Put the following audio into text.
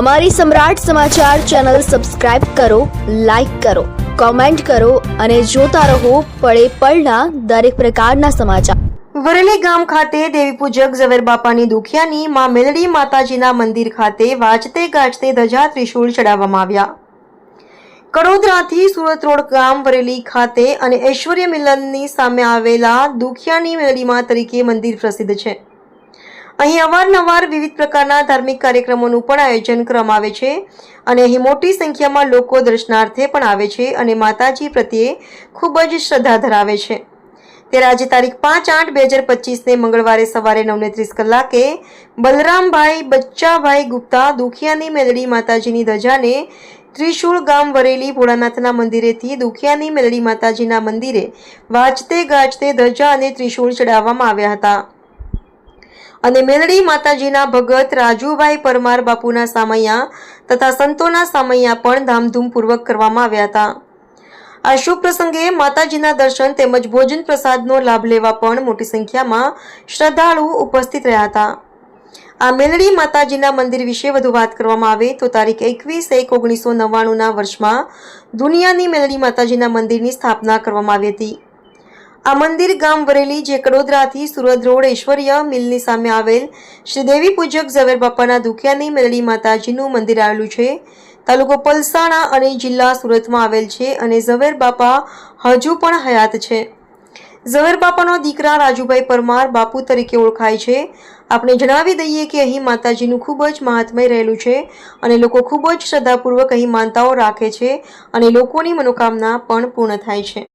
અમારી સમ્રાટ સમાચાર channel subscribe કરો, લાઇક કરો, કોમેન્ટ કરો અને જોતા રહો પળે પળના દરેક પ્રકારના સમાચાર. વરેલી ગામ ખાતે દેવી પૂજક ઝવેર બાપાની દુખિયાની માં મેલડી માતાજીના મંદિર ખાતે વાજતે ગાજતે ધજા ત્રિશૂળ ચડાવવામાં આવ્યા. કડોદરાથી સુરત રોડ ગામ વરેલી ખાતે અને ઐશ્વર્ય મિલનની સામે આવેલા દુખિયાની મેલડીમાં તરીકે મંદિર પ્રસિદ્ધ છે. અહીં અવારનવાર વિવિધ પ્રકારના ધાર્મિક કાર્યક્રમોનું પણ આયોજન કરવામાં આવે છે અને અહીં મોટી સંખ્યામાં લોકો દર્શનાર્થે પણ આવે છે અને માતાજી પ્રત્યે ખૂબ જ શ્રદ્ધા ધરાવે છે. ત્યારે આજે તારીખ પાંચ આઠ બે હજાર પચીસને મંગળવારે સવારે નવને ત્રીસ કલાકે બલરામભાઈ બચ્ચાભાઈ ગુપ્તા દુખિયાની મેલડી માતાજીની ધજાને ત્રિશુળ ગામ વરેલી ભોળાનાથના મંદિરેથી દુખિયાની મેલડી માતાજીના મંદિરે વાજતે ગાજતે ધજા અને ત્રિશુળ ચડાવવામાં આવ્યા હતા. અને મેલડી માતાજીના ભગત રાજુભાઈ પરમાર બાપુના સામૈયા તથા સંતોના સામૈયા પણ ધામધૂમપૂર્વક કરવામાં આવ્યા હતા. આ શુભ પ્રસંગે માતાજીના દર્શન તેમજ ભોજન પ્રસાદનો લાભ લેવા પણ મોટી સંખ્યામાં શ્રદ્ધાળુ ઉપસ્થિત રહ્યા હતા. આ મેલડી માતાજીના મંદિર વિશે વધુ વાત કરવામાં આવે તો તારીખ એકવીસ એક ઓગણીસો નવ્વાણુંના વર્ષમાં દુનિયાની મેલડી માતાજીના મંદિરની સ્થાપના કરવામાં આવી હતી. આ મંદિર ગામ વરેલી જે કડોદરાથી સુરત રોડ ઐશ્વર્ય મિલની સામે આવેલ શ્રી દેવી પૂજક ઝવેર બાપાના દુખિયાની મેલડી માતાજીનું મંદિર આવેલું છે. તાલુકો પલસાણા અને જિલ્લા સુરતમાં આવેલ છે અને ઝવેર બાપા હજુ પણ હયાત છે. ઝવેર બાપાનો દીકરા રાજુભાઈ પરમાર બાપુ તરીકે ઓળખાય છે. આપણે જણાવી દઈએ કે અહીં માતાજીનું ખૂબ જ મહાત્મય રહેલું છે અને લોકો ખૂબ જ શ્રદ્ધાપૂર્વક અહીં માનતાઓ રાખે છે અને લોકોની મનોકામના પણ પૂર્ણ થાય છે.